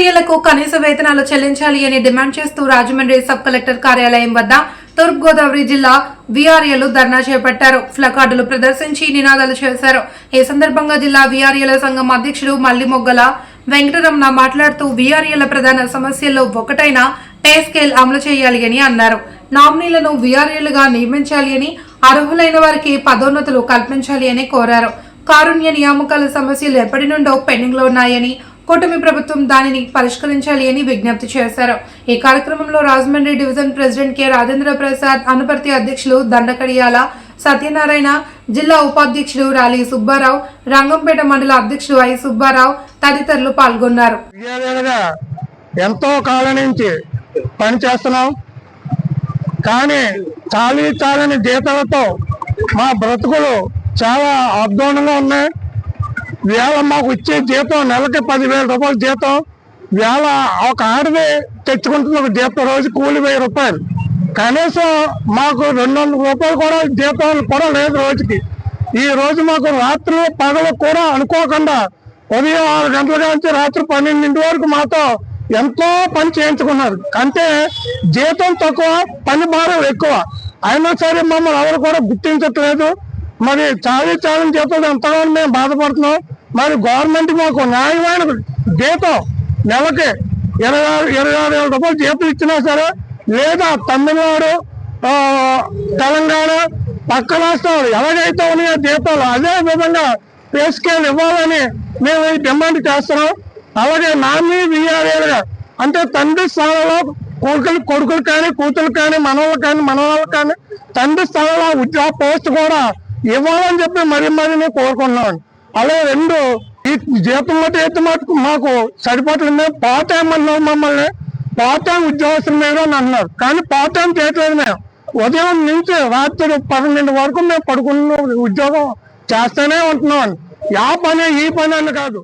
వీఆర్ఏలకు కనీస వేతనాలు చెల్లించాలి అని డిమాండ్ చేస్తూ రాజమండ్రి సబ్ కలెక్టర్ కార్యాలయం వద్ద తూర్పు గోదావరి జిల్లా విఆర్ఏలు ధర్నా చేపట్టారు. ఫ్లకార్డులు ప్రదర్శించి నినాదాలు చేశారు. ఈ సందర్భంగా జిల్లా విఆర్ఏల సంఘం అధ్యక్షుడు మల్లిమొగ్గల వెంకటరమణ మాట్లాడుతూ విఆర్ఏల ప్రధాన సమస్యల్లో ఒకటైన పే స్కేల్ అమలు చేయాలి అని అన్నారు. నామినీలను విఆర్ఏలుగా నియమించాలి అని అర్హులైన వారికి పదోన్నతులు కల్పించాలి అని కోరారు. కారుణ్య నియామకాల సమస్యలు ఎప్పటి నుండో పెండింగ్లో ఉన్నాయని కూటమి ప్రభుత్వం దానిని పరిష్కరించాలి అని విజ్ఞప్తి చేశారు. ఈ కార్యక్రమంలో Rajahmundry division president K. Rajendra Prasad Anuparthi అధ్యక్షులు దండకడియాల సత్యనారాయణ జిల్లా ఉపాధ్యక్షుడు రాలి సుబ్బారావు రంగంపేట మండల అధ్యక్షుడు ఐ సుబ్బారావు తదితరులు పాల్గొన్నారు. ఎంతో కాలం నుంచి పనిచేస్తున్నాం కానీ చాలీ చాలని జీతాలతో మా బ్రతుకులు చాలా అద్భుతంగా ఉన్నాయి. వేళ మాకు ఇచ్చే జీతం నెలకి పదివేల రూపాయల జీతం. వేళ ఒక ఆడది తెచ్చుకుంటుంది ఒక జీతం రోజు కూలి వెయ్యి రూపాయలు. కనీసం మాకు రెండు వందల రూపాయలు కూడా జీతాలు కూడా లేదు రోజుకి. ఈ రోజు మాకు రాత్రులు పగలు కూడా అనుకోకుండా ఉదయం ఆరు గంటల నుంచి రాత్రి పన్నెండింటి వరకు మాతో ఎంతో పని చేయించుకున్నారు. అంటే జీతం తక్కువ పని భారం ఎక్కువ. అయినా సరే మమ్మల్ని ఎవరు కూడా గుర్తించట్లేదు. మరి చాలీ చాలని జీతం ఎంతగానో మేము బాధపడుతున్నాం. మరి గవర్నమెంట్ మాకు న్యాయమైన జీతం నెలకి ఇరవై ఆరు ఇరవై ఆరు వేల రూపాయలు జీతం ఇచ్చినా సరే లేదా తమిళనాడు తెలంగాణ పక్క రాష్ట్రాలు ఎలాగైతే ఉన్నాయో జీతాలు అదే విధంగా పే స్కేల్ ఇవ్వాలని మేము డిమాండ్ చేస్తున్నాం. అలాగే నామీ విఆర్ఏలుగా అంటే తండ్రి స్థానంలో కొడుకులు కొడుకులు కానీ కూతురు కానీ మనవాళ్ళు కానీ మనవాళ్ళు కానీ తండ్రి స్థానంలో ఉద్యోగ పోస్ట్ కూడా ఇవ్వాలని చెప్పి మరీ మరి నేను కోరుకుంటున్నాను అలాగే రెండు ఈ జీతం మటు ఎత్తు మటుకు మాకు సరిపోతుంది పార్ట్ టైం అన్నాం మమ్మల్ని. పార్ట్ టైం ఉద్యోగస్తులు మీరు అని అన్నారు. కానీ పార్ట్ టైం చేయట్లేదు మేము. ఉదయం నుంచి రాత్రి పన్నెండు వరకు మేము పడుకున్న ఉద్యోగం చేస్తూనే ఉంటున్నాం ఆ పని ఈ పని అని కాదు.